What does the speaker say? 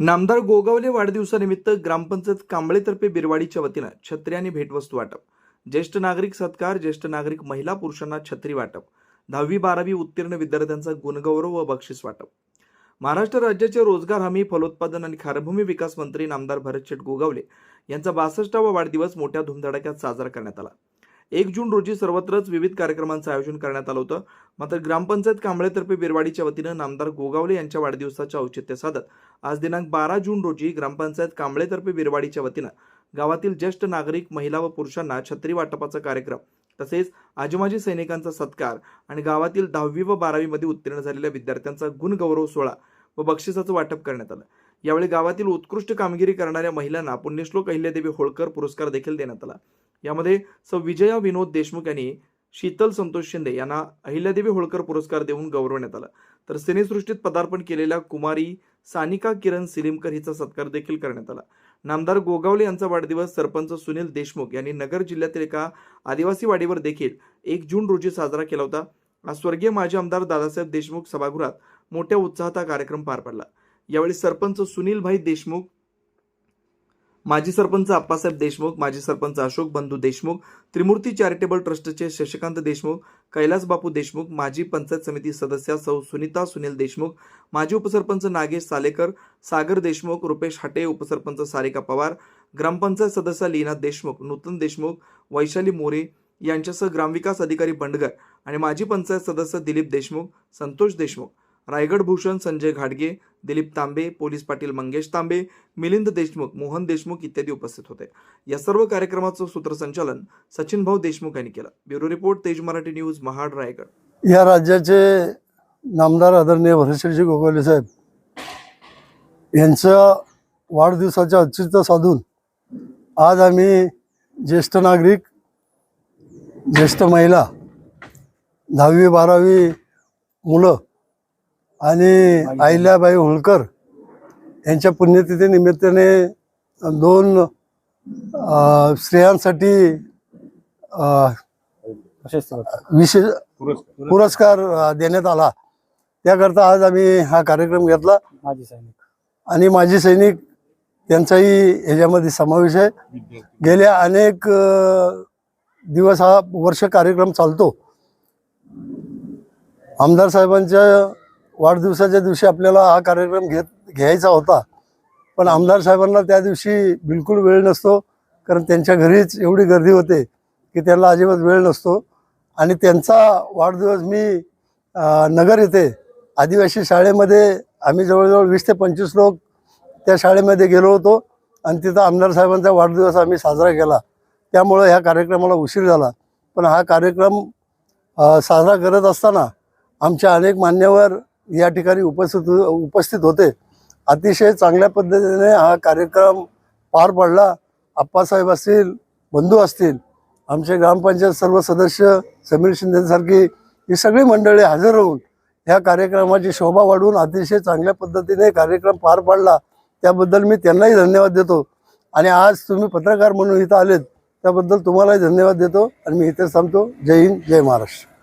नामदार गोगावले वाढदिवसानिमित्त ग्रामपंचायत कांबळेतर्फे बिरवाडीच्या वतीनं छत्री आणि भेटवस्तू वाटप. ज्येष्ठ नागरिक सत्कार ज्येष्ठ नागरिक महिला पुरुषांना छत्री वाटप. दहावी बारावी उत्तीर्ण विद्यार्थ्यांचा गुणगौरव व बक्षीस वाटप. महाराष्ट्र राज्याचे रोजगार हमी फलोत्पादन आणि खारभूमी विकास मंत्री नामदार भरतशेठ गोगावले यांचा बासष्टावा वाढदिवस मोठ्या धुमधडाक्यात साजरा करण्यात आला. एक जून रोजी सर्वत्रच विविध कार्यक्रमांचं आयोजन करण्यात आलं होतं. मात्र ग्रामपंचायत कांबळेतर्फे बिरवाडीच्या वतीनं नामदार गोगावले यांच्या वाढदिवसाचं औचित्य साधत आज दिनांक बारा जून रोजी ग्रामपंचायत कांबळेतर्फे बिरवाडीच्या वतीनं गावातील ज्येष्ठ नागरिक महिला व पुरुषांना छत्री वाटपाचा कार्यक्रम तसेच आजमाजी सैनिकांचा सत्कार आणि गावातील दहावी व बारावीमध्ये उत्तीर्ण झालेल्या विद्यार्थ्यांचा गुणगौरव सोहळा व बक्षिसाचं वाटप करण्यात आलं. यावेळी गावातील उत्कृष्ट कामगिरी करणाऱ्या महिलांना पुण्यश्लोक अहिल्यादेवी होळकर पुरस्कार देखील देण्यात आला. यामध्ये स विजया विनोद देशमुख यांनी शीतल संतोष शिंदे यांना अहिल्यादेवी होळकर पुरस्कार देऊन गौरवण्यात आला. तर सिनेसृष्टीत पदार्पण केलेल्या कुमारी सानिका किरण सिलिमकर हिचा सत्कार देखील करण्यात आला. नामदार गोगावले यांचा वाढदिवस सरपंच सुनील देशमुख यांनी नगर जिल्ह्यातील एका आदिवासी वाडीवर देखील एक जून रोजी साजरा केला होता. आज स्वर्गीय माजी आमदार दादासाहेब देशमुख सभागृहात मोठ्या उत्साहात हा कार्यक्रम पार पडला. यावेळी सरपंच सुनीलभाई देशमुख माजी सरपंच आप्पासाहेब देशमुख माजी सरपंच अशोक बंधू देशमुख त्रिमूर्ती चॅरिटेबल ट्रस्टचे शशिकांत देशमुख कैलास बापू देशमुख माजी पंचायत समिती सदस्या सौ सुनीता सुनील देशमुख माजी उपसरपंच नागेश सालेकर सागर देशमुख रुपेश हाटे उपसरपंच सारिका पवार ग्रामपंचायत सदस्य लीना देशमुख नूतन देशमुख वैशाली मोरे यांच्यासह ग्रामविकास अधिकारी बंडगर आणि माजी पंचायत सदस्य दिलीप देशमुख संतोष देशमुख. रायगड भूषण संजय घाटगे दिलीप तांबे पोलीस पाटील मंगेश तांबे मिलिंद देशमुख मोहन देशमुख इत्यादी उपस्थित होते. या सर्व कार्यक्रमाचं सूत्रसंचालन सचिन भाऊ देशमुख यांनी केलं. ब्युरो रिपोर्ट तेज मराठी न्यूज महाड रायगड. या राज्याचे नामदार आदरणीय भरतशेठजी गोगोले साहेब यांचं वाढदिवसाच्या औचित्य साधून आज आम्ही ज्येष्ठ नागरिक ज्येष्ठ महिला दहावी बारावी मुलं आणि अहिल्याबाई होळकर यांच्या पुण्यतिथी निमित्ताने दोन स्त्रियांसाठी विशेष पुरस्कार. देण्यात आला. त्याकरता आज आम्ही हा कार्यक्रम घेतला. माजी सैनिक. आणि माजी सैनिक यांचाही ह्याच्यामध्ये समावेश आहे. गेल्या अनेक दिवस हा वर्ष कार्यक्रम चालतो. आमदार साहेबांच्या वाढदिवसाच्या दिवशी आपल्याला हा कार्यक्रम घेत घ्यायचा होता. पण आमदार साहेबांना त्या दिवशी बिलकुल वेळ नसतो कारण त्यांच्या घरीच एवढी गर्दी होते की त्यांना अजिबात वेळ नसतो. आणि त्यांचा वाढदिवस मी नगर येथे आदिवासी शाळेमध्ये आम्ही जवळजवळ वीस ते पंचवीस लोक त्या शाळेमध्ये गेलो होतो आणि तिथं आमदार साहेबांचा वाढदिवस आम्ही साजरा केला. त्यामुळं ह्या कार्यक्रमाला उशीर झाला. पण हा कार्यक्रम साजरा करत असताना आमच्या अनेक मान्यवर या ठिकाणी उपस्थित उपस्थित होते. अतिशय चांगल्या पद्धतीने हा कार्यक्रम पार पडला. आप्पासाहेब असतील बंधू असतील आमचे ग्रामपंचायत सर्व सदस्य समीर शिंदेसारखी ही सगळी मंडळी हजर राहून ह्या कार्यक्रमाची शोभा वाढवून अतिशय चांगल्या पद्धतीने कार्यक्रम पार पाडला. त्याबद्दल मी त्यांनाही धन्यवाद देतो. आणि आज तुम्ही पत्रकार म्हणून इथं आलेत त्याबद्दल तुम्हालाही धन्यवाद देतो. आणि मी इथे थांबतो. जय हिंद जय महाराष्ट्र.